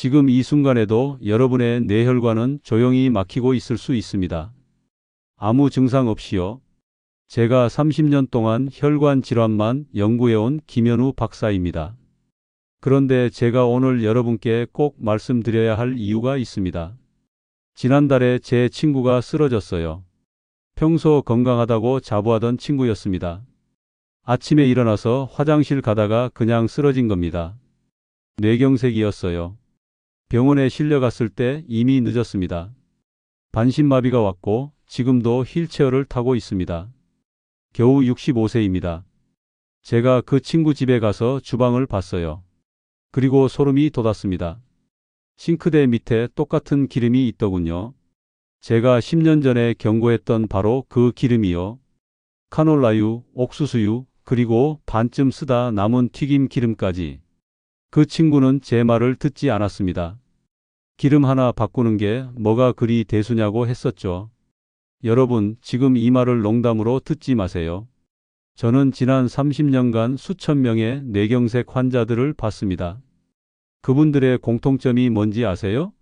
지금 이 순간에도 여러분의 뇌혈관은 조용히 막히고 있을 수 있습니다. 아무 증상 없이요. 제가 30년 동안 혈관 질환만 연구해온 김현우 박사입니다. 그런데 제가 오늘 여러분께 꼭 말씀드려야 할 이유가 있습니다. 지난달에 제 친구가 쓰러졌어요. 평소 건강하다고 자부하던 친구였습니다. 아침에 일어나서 화장실 가다가 그냥 쓰러진 겁니다. 뇌경색이었어요. 병원에 실려갔을 때 이미 늦었습니다. 반신마비가 왔고 지금도 휠체어를 타고 있습니다. 겨우 65세입니다. 제가 그 친구 집에 가서 주방을 봤어요. 그리고 소름이 돋았습니다. 싱크대 밑에 똑같은 기름이 있더군요. 제가 10년 전에 경고했던 바로 그 기름이요. 카놀라유, 옥수수유, 그리고 반쯤 쓰다 남은 튀김 기름까지. 그 친구는 제 말을 듣지 않았습니다. 기름 하나 바꾸는 게 뭐가 그리 대수냐고 했었죠. 여러분, 지금 이 말을 농담으로 듣지 마세요. 저는 지난 30년간 수천 명의 뇌경색 환자들을 봤습니다. 그분들의 공통점이 뭔지 아세요?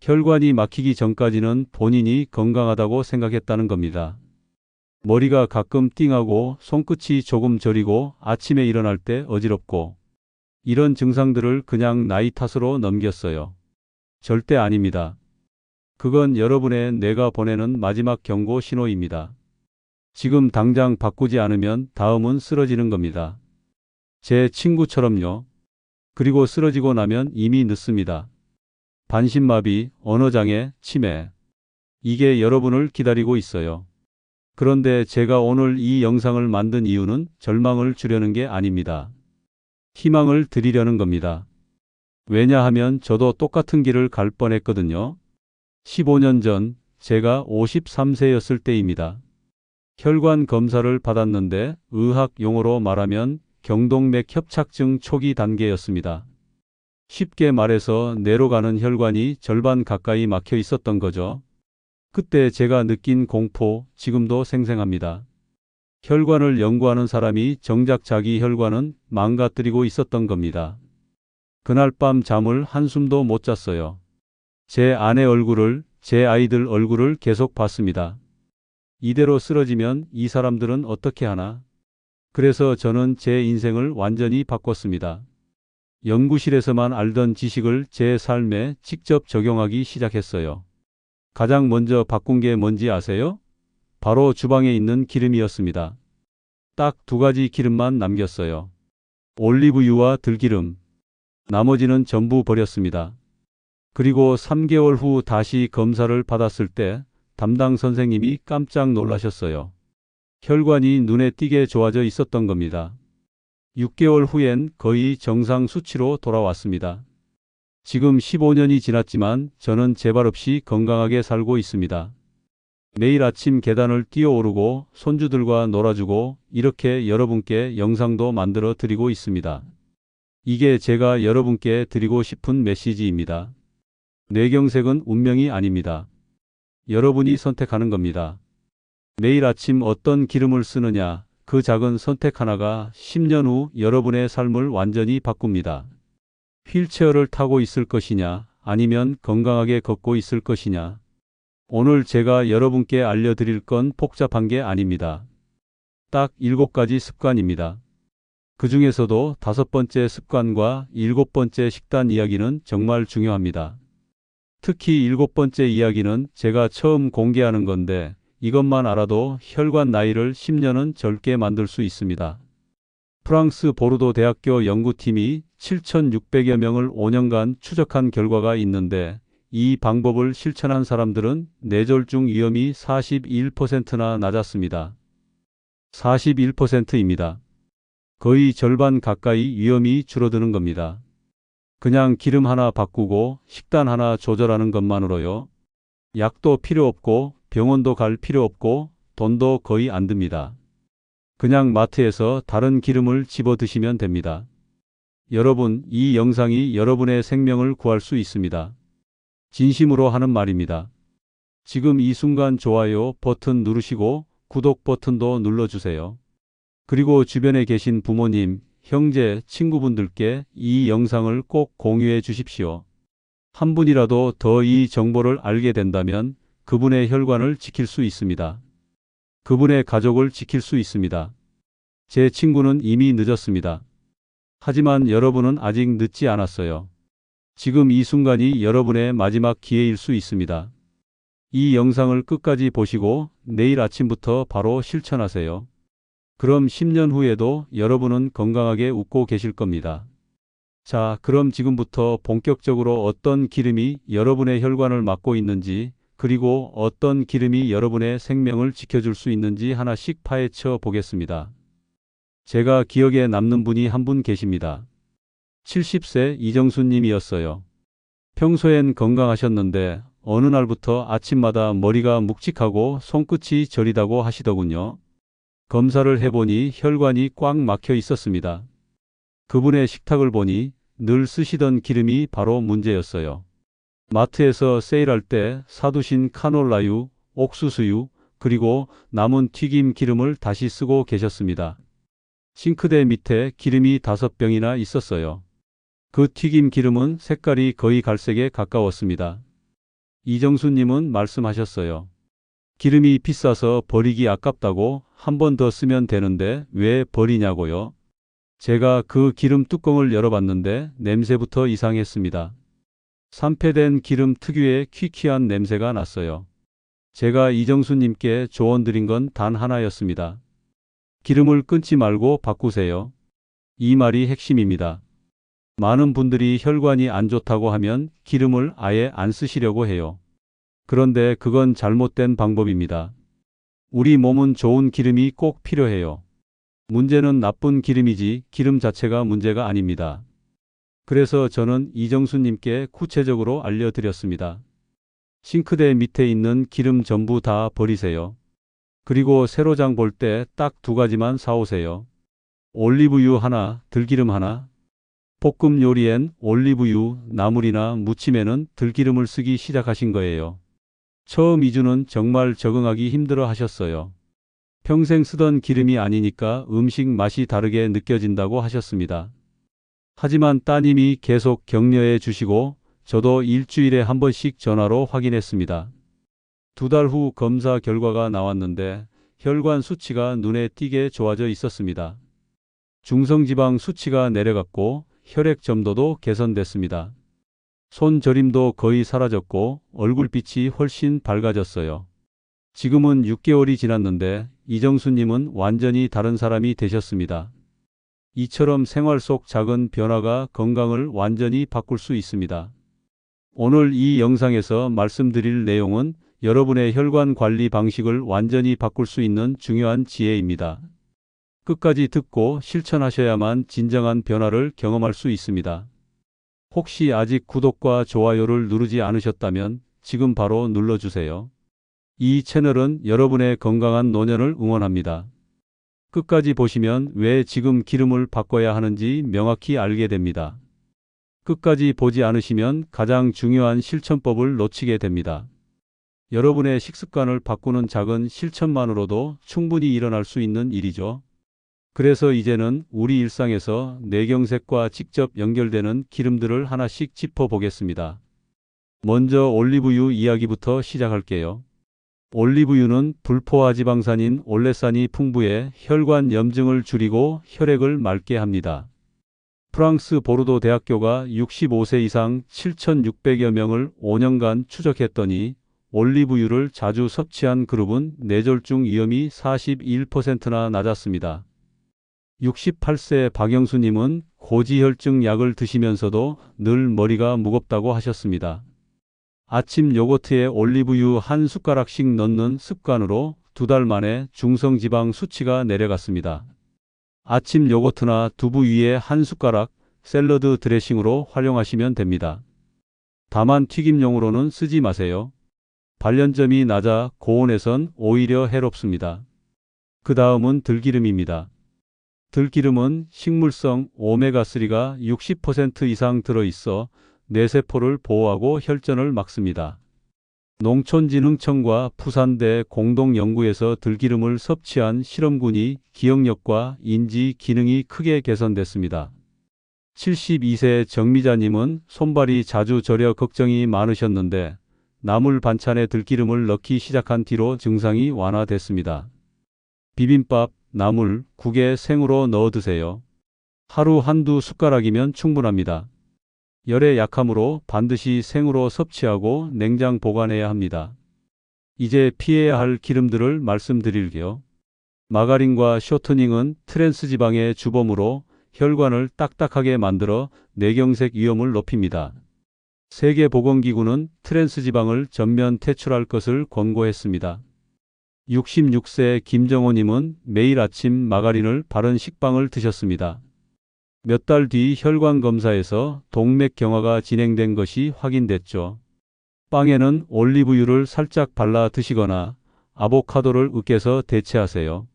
혈관이 막히기 전까지는 본인이 건강하다고 생각했다는 겁니다. 머리가 가끔 띵하고 손끝이 조금 저리고 아침에 일어날 때 어지럽고 이런 증상들을 그냥 나이 탓으로 넘겼어요. 절대 아닙니다. 그건 여러분의 뇌가 보내는 마지막 경고 신호입니다. 지금 당장 바꾸지 않으면 다음은 쓰러지는 겁니다. 제 친구처럼요. 그리고 쓰러지고 나면 이미 늦습니다. 반신마비, 언어장애, 치매. 이게 여러분을 기다리고 있어요. 그런데 제가 오늘 이 영상을 만든 이유는 절망을 주려는 게 아닙니다. 희망을 드리려는 겁니다. 왜냐하면 저도 똑같은 길을 갈 뻔했거든요. 15년 전 제가 53세였을 때입니다. 혈관 검사를 받았는데 의학 용어로 말하면 경동맥 협착증 초기 단계였습니다. 쉽게 말해서 뇌로 가는 혈관이 절반 가까이 막혀 있었던 거죠. 그때 제가 느낀 공포 지금도 생생합니다. 혈관을 연구하는 사람이 정작 자기 혈관은 망가뜨리고 있었던 겁니다. 그날 밤 잠을 한숨도 못 잤어요. 제 아내 얼굴을, 제 아이들 얼굴을 계속 봤습니다. 이대로 쓰러지면 이 사람들은 어떻게 하나? 그래서 저는 제 인생을 완전히 바꿨습니다. 연구실에서만 알던 지식을 제 삶에 직접 적용하기 시작했어요. 가장 먼저 바꾼 게 뭔지 아세요? 바로 주방에 있는 기름이었습니다. 딱 두 가지 기름만 남겼어요. 올리브유와 들기름. 나머지는 전부 버렸습니다. 그리고 3개월 후 다시 검사를 받았을 때 담당 선생님이 깜짝 놀라셨어요. 혈관이 눈에 띄게 좋아져 있었던 겁니다. 6개월 후엔 거의 정상 수치로 돌아왔습니다. 지금 15년이 지났지만 저는 재발 없이 건강하게 살고 있습니다. 매일 아침 계단을 뛰어오르고 손주들과 놀아주고 이렇게 여러분께 영상도 만들어 드리고 있습니다. 이게 제가 여러분께 드리고 싶은 메시지입니다. 뇌경색은 운명이 아닙니다. 여러분이 선택하는 겁니다. 매일 아침 어떤 기름을 쓰느냐, 그 작은 선택 하나가 10년 후 여러분의 삶을 완전히 바꿉니다. 휠체어를 타고 있을 것이냐, 아니면 건강하게 걷고 있을 것이냐. 오늘 제가 여러분께 알려드릴 건 복잡한 게 아닙니다. 딱 7가지 습관입니다. 그 중에서도 다섯 번째 습관과 일곱 번째 식단 이야기는 정말 중요합니다. 특히 일곱 번째 이야기는 제가 처음 공개하는 건데 이것만 알아도 혈관 나이를 10년은 젊게 만들 수 있습니다. 프랑스 보르도 대학교 연구팀이 7,600여 명을 5년간 추적한 결과가 있는데 이 방법을 실천한 사람들은 뇌졸중 위험이 41%나 낮았습니다. 41%입니다. 거의 절반 가까이 위험이 줄어드는 겁니다. 그냥 기름 하나 바꾸고 식단 하나 조절하는 것만으로요. 약도 필요 없고 병원도 갈 필요 없고 돈도 거의 안 듭니다. 그냥 마트에서 다른 기름을 집어 드시면 됩니다. 여러분, 이 영상이 여러분의 생명을 구할 수 있습니다. 진심으로 하는 말입니다. 지금 이 순간 좋아요 버튼 누르시고 구독 버튼도 눌러주세요. 그리고 주변에 계신 부모님, 형제, 친구분들께 이 영상을 꼭 공유해 주십시오. 한 분이라도 더 이 정보를 알게 된다면 그분의 혈관을 지킬 수 있습니다. 그분의 가족을 지킬 수 있습니다. 제 친구는 이미 늦었습니다. 하지만 여러분은 아직 늦지 않았어요. 지금 이 순간이 여러분의 마지막 기회일 수 있습니다. 이 영상을 끝까지 보시고 내일 아침부터 바로 실천하세요. 그럼 10년 후에도 여러분은 건강하게 웃고 계실 겁니다. 자, 그럼 지금부터 본격적으로 어떤 기름이 여러분의 혈관을 막고 있는지, 그리고 어떤 기름이 여러분의 생명을 지켜줄 수 있는지 하나씩 파헤쳐 보겠습니다. 제가 기억에 남는 분이 한 분 계십니다. 70세 이정수 님이었어요. 평소엔 건강하셨는데 어느 날부터 아침마다 머리가 묵직하고 손끝이 저리다고 하시더군요. 검사를 해보니 혈관이 꽉 막혀 있었습니다. 그분의 식탁을 보니 늘 쓰시던 기름이 바로 문제였어요. 마트에서 세일할 때 사두신 카놀라유, 옥수수유, 그리고 남은 튀김 기름을 다시 쓰고 계셨습니다. 싱크대 밑에 기름이 다섯 병이나 있었어요. 그 튀김 기름은 색깔이 거의 갈색에 가까웠습니다. 이정수님은 말씀하셨어요. 기름이 비싸서 버리기 아깝다고 한 번 더 쓰면 되는데 왜 버리냐고요? 제가 그 기름 뚜껑을 열어봤는데 냄새부터 이상했습니다. 산패된 기름 특유의 퀴퀴한 냄새가 났어요. 제가 이정수님께 조언 드린 건 단 하나였습니다. 기름을 끊지 말고 바꾸세요. 이 말이 핵심입니다. 많은 분들이 혈관이 안 좋다고 하면 기름을 아예 안 쓰시려고 해요. 그런데 그건 잘못된 방법입니다. 우리 몸은 좋은 기름이 꼭 필요해요. 문제는 나쁜 기름이지 기름 자체가 문제가 아닙니다. 그래서 저는 이정수님께 구체적으로 알려드렸습니다. 싱크대 밑에 있는 기름 전부 다 버리세요. 그리고 세로장 볼 때 딱 두 가지만 사오세요. 올리브유 하나, 들기름 하나. 볶음 요리엔 올리브유, 나물이나 무침에는 들기름을 쓰기 시작하신 거예요. 처음 2주는 정말 적응하기 힘들어 하셨어요. 평생 쓰던 기름이 아니니까 음식 맛이 다르게 느껴진다고 하셨습니다. 하지만 따님이 계속 격려해 주시고 저도 일주일에 한 번씩 전화로 확인했습니다. 두 달 후 검사 결과가 나왔는데 혈관 수치가 눈에 띄게 좋아져 있었습니다. 중성지방 수치가 내려갔고 혈액 점도도 개선됐습니다. 손 저림도 거의 사라졌고 얼굴빛이 훨씬 밝아졌어요. 지금은 6개월이 지났는데 이정수님은 완전히 다른 사람이 되셨습니다. 이처럼 생활 속 작은 변화가 건강을 완전히 바꿀 수 있습니다. 오늘 이 영상에서 말씀드릴 내용은 여러분의 혈관 관리 방식을 완전히 바꿀 수 있는 중요한 지혜입니다. 끝까지 듣고 실천하셔야만 진정한 변화를 경험할 수 있습니다. 혹시 아직 구독과 좋아요를 누르지 않으셨다면 지금 바로 눌러주세요. 이 채널은 여러분의 건강한 노년을 응원합니다. 끝까지 보시면 왜 지금 기름을 바꿔야 하는지 명확히 알게 됩니다. 끝까지 보지 않으시면 가장 중요한 실천법을 놓치게 됩니다. 여러분의 식습관을 바꾸는 작은 실천만으로도 충분히 일어날 수 있는 일이죠. 그래서 이제는 우리 일상에서 뇌경색과 직접 연결되는 기름들을 하나씩 짚어보겠습니다. 먼저 올리브유 이야기부터 시작할게요. 올리브유는 불포화 지방산인 올레산이 풍부해 혈관 염증을 줄이고 혈액을 맑게 합니다. 프랑스 보르도 대학교가 65세 이상 7,600여 명을 5년간 추적했더니 올리브유를 자주 섭취한 그룹은 뇌졸중 위험이 41%나 낮았습니다. 68세 박영수님은 고지혈증 약을 드시면서도 늘 머리가 무겁다고 하셨습니다. 아침 요거트에 올리브유 한 숟가락씩 넣는 습관으로 두 달 만에 중성지방 수치가 내려갔습니다. 아침 요거트나 두부 위에 한 숟가락 샐러드 드레싱으로 활용하시면 됩니다. 다만 튀김용으로는 쓰지 마세요. 발연점이 낮아 고온에선 오히려 해롭습니다. 그 다음은 들기름입니다. 들기름은 식물성 오메가3가 60% 이상 들어있어 뇌세포를 보호하고 혈전을 막습니다. 농촌진흥청과 부산대 공동연구에서 들기름을 섭취한 실험군이 기억력과 인지 기능이 크게 개선됐습니다. 72세 정미자님은 손발이 자주 저려 걱정이 많으셨는데 나물 반찬에 들기름을 넣기 시작한 뒤로 증상이 완화됐습니다. 비빔밥, 나물, 국에 생으로 넣어 드세요. 하루 한두 숟가락이면 충분합니다. 열에 약하므로 반드시 생으로 섭취하고 냉장 보관해야 합니다. 이제 피해야 할 기름들을 말씀드릴게요. 마가린과 쇼트닝은 트랜스 지방의 주범으로 혈관을 딱딱하게 만들어 뇌경색 위험을 높입니다. 세계보건기구는 트랜스 지방을 전면 퇴출할 것을 권고했습니다. 66세 김정호님은 매일 아침 마가린을 바른 식빵을 드셨습니다. 몇 달 뒤 혈관 검사에서 동맥 경화가 진행된 것이 확인됐죠. 빵에는 올리브유를 살짝 발라 드시거나 아보카도를 으깨서 대체하세요.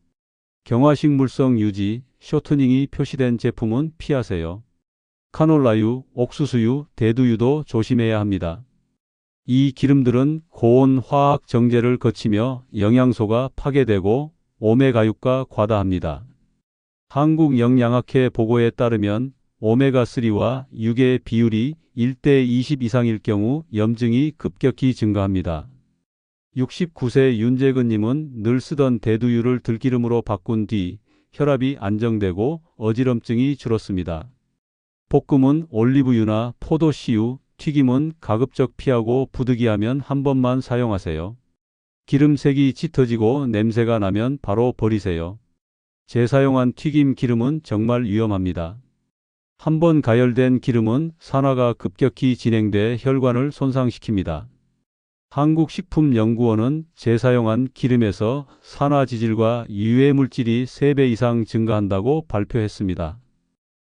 경화식 물성 유지, 쇼트닝이 표시된 제품은 피하세요. 카놀라유, 옥수수유, 대두유도 조심해야 합니다. 이 기름들은 고온 화학 정제를 거치며 영양소가 파괴되고 오메가6가 과다합니다. 한국영양학회 보고에 따르면 오메가3와 6의 비율이 1대 20 이상일 경우 염증이 급격히 증가합니다. 69세 윤재근님은 늘 쓰던 대두유를 들기름으로 바꾼 뒤 혈압이 안정되고 어지럼증이 줄었습니다. 볶음은 올리브유나 포도씨유, 튀김은 가급적 피하고 부득이하면 한 번만 사용하세요. 기름색이 짙어지고 냄새가 나면 바로 버리세요. 재사용한 튀김 기름은 정말 위험합니다. 한번 가열된 기름은 산화가 급격히 진행돼 혈관을 손상시킵니다. 한국식품연구원은 재사용한 기름에서 산화 지질과 유해 물질이 3배 이상 증가한다고 발표했습니다.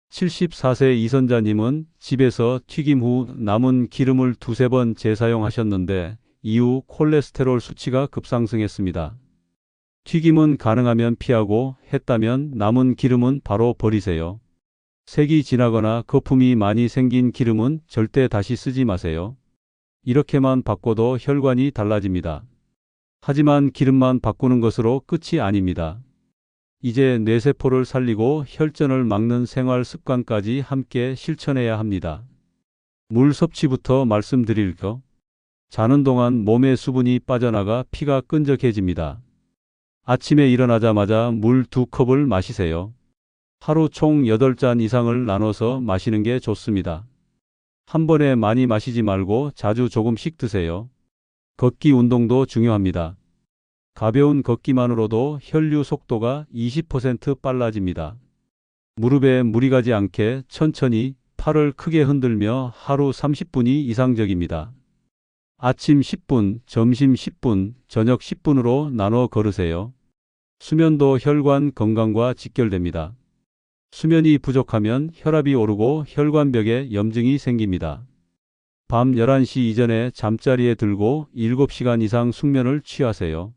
74세 이선자님은 집에서 튀김 후 남은 기름을 두세 번 재사용하셨는데 이후 콜레스테롤 수치가 급상승했습니다. 튀김은 가능하면 피하고 했다면 남은 기름은 바로 버리세요. 색이 진하거나 거품이 많이 생긴 기름은 절대 다시 쓰지 마세요. 이렇게만 바꿔도 혈관이 달라집니다. 하지만 기름만 바꾸는 것으로 끝이 아닙니다. 이제 뇌세포를 살리고 혈전을 막는 생활 습관까지 함께 실천해야 합니다. 물 섭취부터 말씀드릴까? 자는 동안 몸의 수분이 빠져나가 피가 끈적해집니다. 아침에 일어나자마자 물 두 컵을 마시세요. 하루 총 8잔 이상을 나눠서 마시는 게 좋습니다. 한 번에 많이 마시지 말고 자주 조금씩 드세요. 걷기 운동도 중요합니다. 가벼운 걷기만으로도 혈류 속도가 20% 빨라집니다. 무릎에 무리 가지 않게 천천히 팔을 크게 흔들며 하루 30분이 이상적입니다. 아침 10분, 점심 10분, 저녁 10분으로 나눠 걸으세요. 수면도 혈관 건강과 직결됩니다. 수면이 부족하면 혈압이 오르고 혈관벽에 염증이 생깁니다. 밤 11시 이전에 잠자리에 들고 7시간 이상 숙면을 취하세요.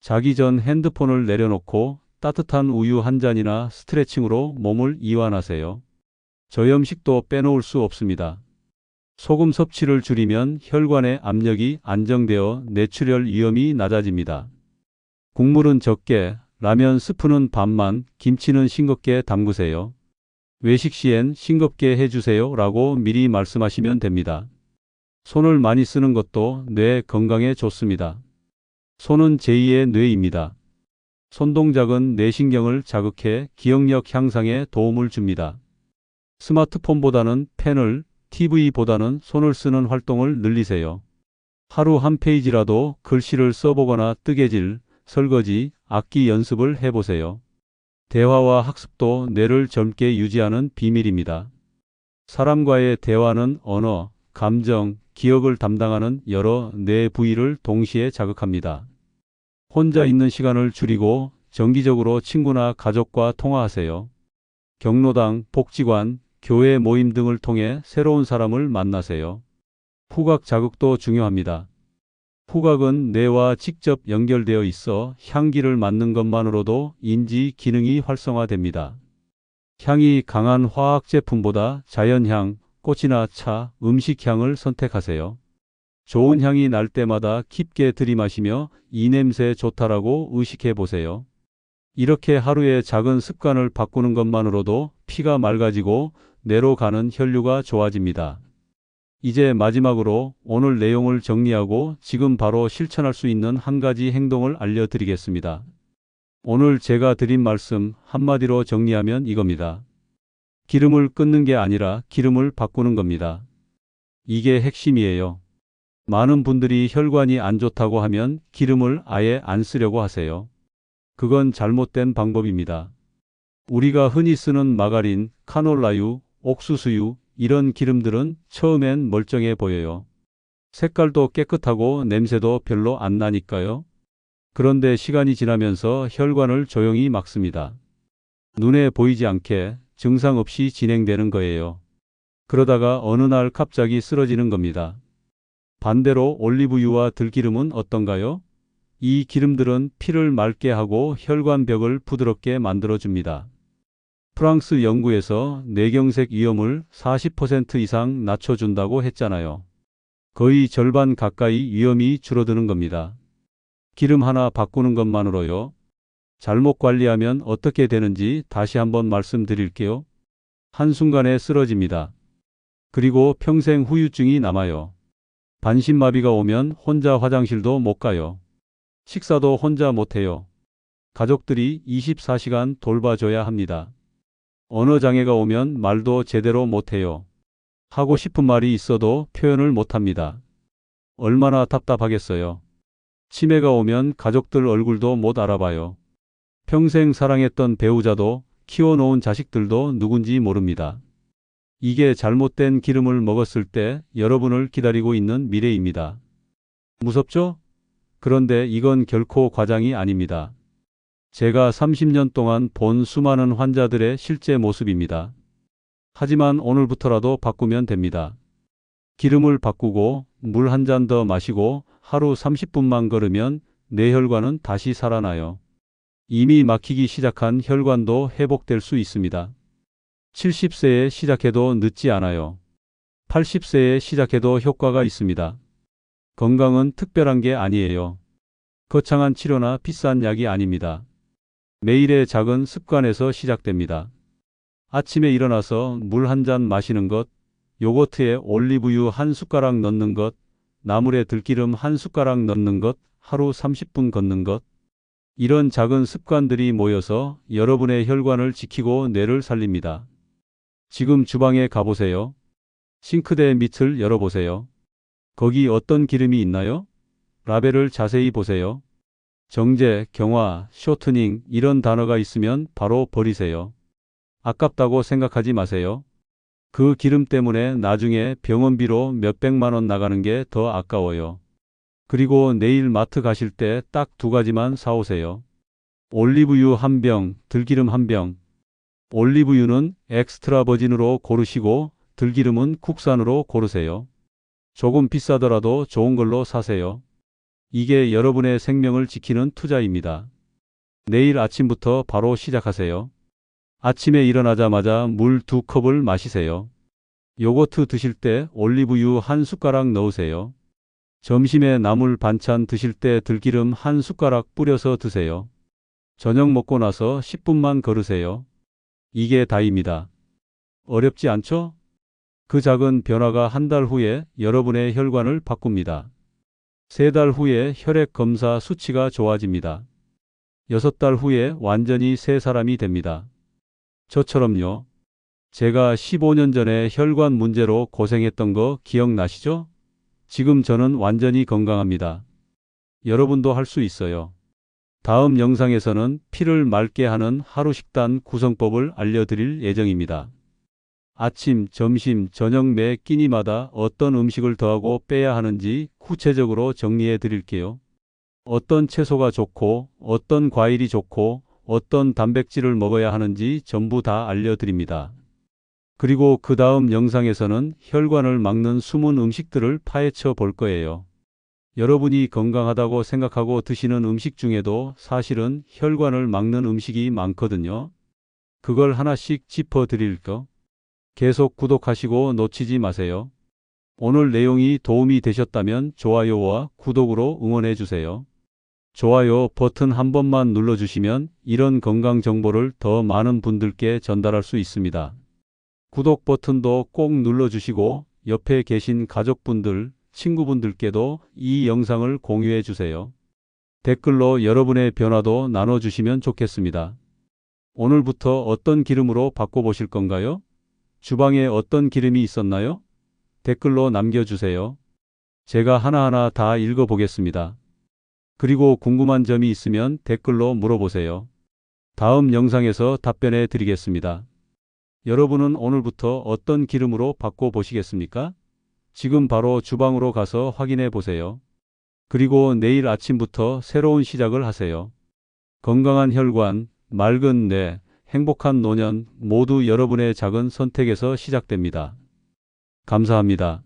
자기 전 핸드폰을 내려놓고 따뜻한 우유 한 잔이나 스트레칭으로 몸을 이완하세요. 저염식도 빼놓을 수 없습니다. 소금 섭취를 줄이면 혈관의 압력이 안정되어 뇌출혈 위험이 낮아집니다. 국물은 적게, 라면 스프는 반만, 김치는 싱겁게 담그세요. 외식 시엔 싱겁게 해주세요 라고 미리 말씀하시면 됩니다. 손을 많이 쓰는 것도 뇌 건강에 좋습니다. 손은 제2의 뇌입니다. 손동작은 뇌신경을 자극해 기억력 향상에 도움을 줍니다. 스마트폰보다는 펜을, TV보다는 손을 쓰는 활동을 늘리세요. 하루 한 페이지라도 글씨를 써보거나 뜨개질, 설거지, 악기 연습을 해보세요. 대화와 학습도 뇌를 젊게 유지하는 비밀입니다. 사람과의 대화는 언어, 감정, 기억을 담당하는 여러 뇌 부위를 동시에 자극합니다. 혼자 있는 시간을 줄이고 정기적으로 친구나 가족과 통화하세요. 경로당, 복지관, 교회 모임 등을 통해 새로운 사람을 만나세요. 후각 자극도 중요합니다. 후각은 뇌와 직접 연결되어 있어 향기를 맡는 것만으로도 인지 기능이 활성화됩니다. 향이 강한 화학 제품보다 자연향, 꽃이나 차, 음식향을 선택하세요. 좋은 향이 날 때마다 깊게 들이마시며 이 냄새 좋다라고 의식해 보세요. 이렇게 하루에 작은 습관을 바꾸는 것만으로도 피가 맑아지고 뇌로 가는 혈류가 좋아집니다. 이제 마지막으로 오늘 내용을 정리하고 지금 바로 실천할 수 있는 한 가지 행동을 알려드리겠습니다. 오늘 제가 드린 말씀 한마디로 정리하면 이겁니다. 기름을 끊는 게 아니라 기름을 바꾸는 겁니다. 이게 핵심이에요. 많은 분들이 혈관이 안 좋다고 하면 기름을 아예 안 쓰려고 하세요. 그건 잘못된 방법입니다. 우리가 흔히 쓰는 마가린, 카놀라유, 옥수수유, 이런 기름들은 처음엔 멀쩡해 보여요. 색깔도 깨끗하고 냄새도 별로 안 나니까요. 그런데 시간이 지나면서 혈관을 조용히 막습니다. 눈에 보이지 않게 증상 없이 진행되는 거예요. 그러다가 어느 날 갑자기 쓰러지는 겁니다. 반대로 올리브유와 들기름은 어떤가요? 이 기름들은 피를 맑게 하고 혈관벽을 부드럽게 만들어줍니다. 프랑스 연구에서 뇌경색 위험을 40% 이상 낮춰준다고 했잖아요. 거의 절반 가까이 위험이 줄어드는 겁니다. 기름 하나 바꾸는 것만으로요. 잘못 관리하면 어떻게 되는지 다시 한번 말씀드릴게요. 한순간에 쓰러집니다. 그리고 평생 후유증이 남아요. 반신마비가 오면 혼자 화장실도 못 가요. 식사도 혼자 못 해요. 가족들이 24시간 돌봐줘야 합니다. 언어 장애가 오면 말도 제대로 못 해요. 하고 싶은 말이 있어도 표현을 못 합니다. 얼마나 답답하겠어요. 치매가 오면 가족들 얼굴도 못 알아봐요. 평생 사랑했던 배우자도 키워놓은 자식들도 누군지 모릅니다. 이게 잘못된 기름을 먹었을 때 여러분을 기다리고 있는 미래입니다. 무섭죠? 그런데 이건 결코 과장이 아닙니다. 제가 30년 동안 본 수많은 환자들의 실제 모습입니다. 하지만 오늘부터라도 바꾸면 됩니다. 기름을 바꾸고 물 한 잔 더 마시고 하루 30분만 걸으면 뇌혈관은 다시 살아나요. 이미 막히기 시작한 혈관도 회복될 수 있습니다. 70세에 시작해도 늦지 않아요. 80세에 시작해도 효과가 있습니다. 건강은 특별한 게 아니에요. 거창한 치료나 비싼 약이 아닙니다. 매일의 작은 습관에서 시작됩니다. 아침에 일어나서 물 한 잔 마시는 것, 요거트에 올리브유 한 숟가락 넣는 것, 나물에 들기름 한 숟가락 넣는 것, 하루 30분 걷는 것. 이런 작은 습관들이 모여서 여러분의 혈관을 지키고 뇌를 살립니다. 지금 주방에 가보세요. 싱크대 밑을 열어보세요. 거기 어떤 기름이 있나요? 라벨을 자세히 보세요. 정제, 경화, 쇼트닝 이런 단어가 있으면 바로 버리세요. 아깝다고 생각하지 마세요. 그 기름 때문에 나중에 병원비로 몇백만 원 나가는 게 더 아까워요. 그리고 내일 마트 가실 때 딱 두 가지만 사오세요. 올리브유 한 병, 들기름 한 병. 올리브유는 엑스트라 버진으로 고르시고 들기름은 국산으로 고르세요. 조금 비싸더라도 좋은 걸로 사세요. 이게 여러분의 생명을 지키는 투자입니다. 내일 아침부터 바로 시작하세요. 아침에 일어나자마자 물 두 컵을 마시세요. 요거트 드실 때 올리브유 한 숟가락 넣으세요. 점심에 나물 반찬 드실 때 들기름 한 숟가락 뿌려서 드세요. 저녁 먹고 나서 10분만 걸으세요. 이게 다입니다. 어렵지 않죠? 그 작은 변화가 한 달 후에 여러분의 혈관을 바꿉니다. 세 달 후에 혈액 검사 수치가 좋아집니다. 여섯 달 후에 완전히 새 사람이 됩니다. 저처럼요. 제가 15년 전에 혈관 문제로 고생했던 거 기억나시죠? 지금 저는 완전히 건강합니다. 여러분도 할 수 있어요. 다음 영상에서는 피를 맑게 하는 하루 식단 구성법을 알려드릴 예정입니다. 아침, 점심, 저녁 매 끼니마다 어떤 음식을 더하고 빼야 하는지 구체적으로 정리해 드릴게요. 어떤 채소가 좋고, 어떤 과일이 좋고, 어떤 단백질을 먹어야 하는지 전부 다 알려드립니다. 그리고 그 다음 영상에서는 혈관을 막는 숨은 음식들을 파헤쳐 볼 거예요. 여러분이 건강하다고 생각하고 드시는 음식 중에도 사실은 혈관을 막는 음식이 많거든요. 그걸 하나씩 짚어 드릴까? 계속 구독하시고 놓치지 마세요. 오늘 내용이 도움이 되셨다면 좋아요와 구독으로 응원해 주세요. 좋아요 버튼 한 번만 눌러주시면 이런 건강 정보를 더 많은 분들께 전달할 수 있습니다. 구독 버튼도 꼭 눌러주시고 옆에 계신 가족분들, 친구분들께도 이 영상을 공유해 주세요. 댓글로 여러분의 변화도 나눠주시면 좋겠습니다. 오늘부터 어떤 기름으로 바꿔보실 건가요? 주방에 어떤 기름이 있었나요? 댓글로 남겨주세요. 제가 하나하나 다 읽어보겠습니다. 그리고 궁금한 점이 있으면 댓글로 물어보세요. 다음 영상에서 답변해 드리겠습니다. 여러분은 오늘부터 어떤 기름으로 바꿔 보시겠습니까? 지금 바로 주방으로 가서 확인해 보세요. 그리고 내일 아침부터 새로운 시작을 하세요. 건강한 혈관, 맑은 뇌, 행복한 노년 모두 여러분의 작은 선택에서 시작됩니다. 감사합니다.